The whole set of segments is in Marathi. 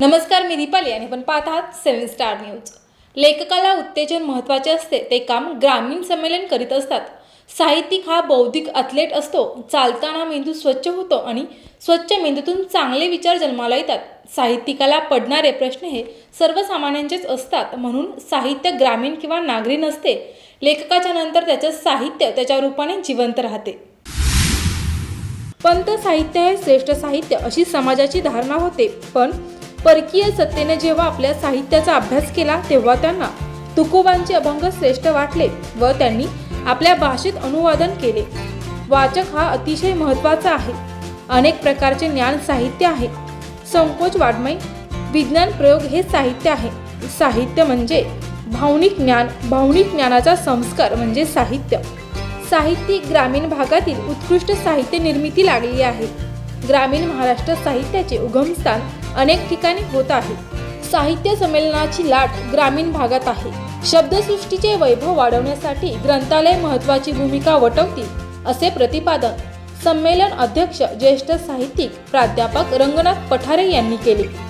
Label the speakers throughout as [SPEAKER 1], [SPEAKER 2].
[SPEAKER 1] नमस्कार मी दीपाली आणि आपण पाहत आहात सेव्हन स्टार न्यूज. लेखकाला उत्तेजन महत्त्वाचे असते ते काम ग्रामीण संमेलन करीत असतात. साहित्यिक हा बौद्धिक अथलेट असतो चालताना मेंदू स्वच्छ होतो आणि स्वच्छ मेंदूतून चांगले विचार जन्माला येतात. साहित्यिकाला पडणारे प्रश्न हे सर्वसामान्यांचेच असतात म्हणून साहित्य ग्रामीण किंवा नागरी नसते. लेखकाच्या नंतर त्याचं साहित्य त्याच्या रूपाने जिवंत राहते. पंत साहित्य हे श्रेष्ठ साहित्य अशी समाजाची धारणा होते पण परकीय सत्तेने जेव्हा आपल्या साहित्याचा अभ्यास केला तेव्हा त्यांना तुकोबांचे अभंग श्रेष्ठ वाटले व त्यांनी आपल्या भाषेत अनुवादन केले. वाचक हा अतिशय महत्त्वाचा आहे. अनेक प्रकारचे ज्ञान साहित्य आहे. संकोच वाड्मय विज्ञान प्रयोग हे साहित्य आहे. साहित्य म्हणजे भावनिक ज्ञान भावनिक ज्ञानाचा संस्कार म्हणजे साहित्य. साहित्यिक ग्रामीण भागातील उत्कृष्ट साहित्य निर्मिती लागली आहे. ग्रामीण महाराष्ट्र साहित्याचे उगमस्थान अनेक ठिकाणी होत आहे. साहित्य संमेलनाची लाट ग्रामीण भागात आहे. शब्दसृष्टीचे वैभव वाढवण्यासाठी ग्रंथालय महत्त्वाची भूमिका वटवतील असे प्रतिपादन संमेलन अध्यक्ष ज्येष्ठ साहित्यिक प्राध्यापक रंगनाथ पठारे यांनी केले.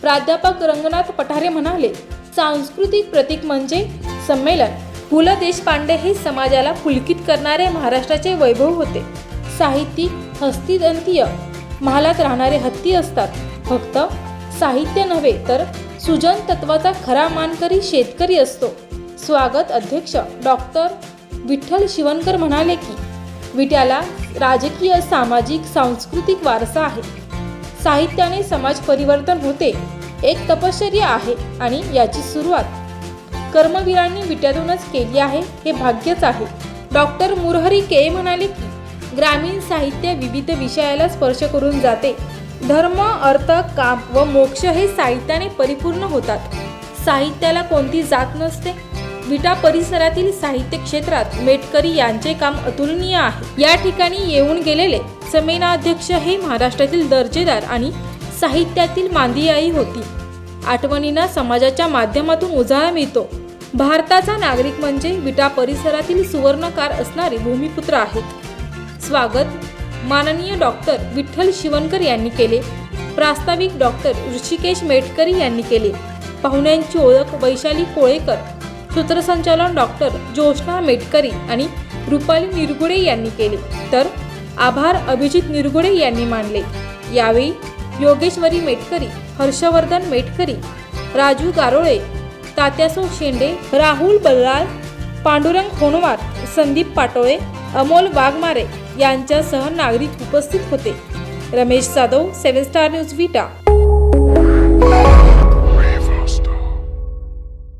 [SPEAKER 1] प्राध्यापक रंगनाथ पठारे म्हणाले सांस्कृतिक प्रतीक म्हणजे संमेलन. पु. ल. देशपांडे हे समाजाला पुलकित करणारे महाराष्ट्राचे वैभव होते. साहित्यिक हस्तिदंतीय महालात राहणारे हत्ती असतात. फक्त साहित्य नव्हे तर सुजन तत्वाचा खरा मानकरी शेतकरी असतो. स्वागत अध्यक्ष डॉक्टर विठ्ठल शिवनकर म्हणाले की विट्याला राजकीय सामाजिक सांस्कृतिक वारसा आहे. साहित्याने समाज परिवर्तन होते. एक तपश्चर्या आहे आणि याची सुरुवात. कर्मवीरांनी विट्यातूनच केली आहे हे भाग्यच आहे. Doctor Murhari K. म्हणाले की ग्रामीण साहित्य विविध विषयाला स्पर्श करून जाते. धर्म अर्थ काम व मोक्ष हे साहित्याने परिपूर्ण होतात. साहित्याला कोणती जात नसते. विटा परिसरातील साहित्य क्षेत्रात मेटकरी यांचे काम अतुलनीय आहे. या ठिकाणी येऊन गेलेले संमेलनाध्यक्ष हे महाराष्ट्रातील दर्जेदार आणि साहित्यातील मांदियाई होती. आठवणींना समाजाच्या माध्यमातून उजाळा मिळतो. भारताचा नागरिक म्हणजे विटा परिसरातील सुवर्णकार असणारे भूमिपुत्र आहेत. स्वागत माननीय डॉक्टर विठ्ठल शिवनकर यांनी केले. प्रास्ताविक डॉक्टर ऋषिकेश मेटकरी यांनी केले. पाहुण्यांची ओळख वैशाली कोळेकर सूत्रसंचालन डॉक्टर ज्योष्णा मेटकरी आणि रुपाली निरगुडे यांनी केले. तर आभार अभिजित निरगुडे यांनी मानले. यावेळी योगेश्वरी मेटकरी हर्षवर्धन मेटकरी राजू गारोळे तात्यासो शेंडे राहुल बल्लाळ पांडुरंग खोनवार संदीप पाटोळे अमोल वाघमारे यांच्यासह नागरिक उपस्थित होते. Ramesh Jadhav seven star news Vita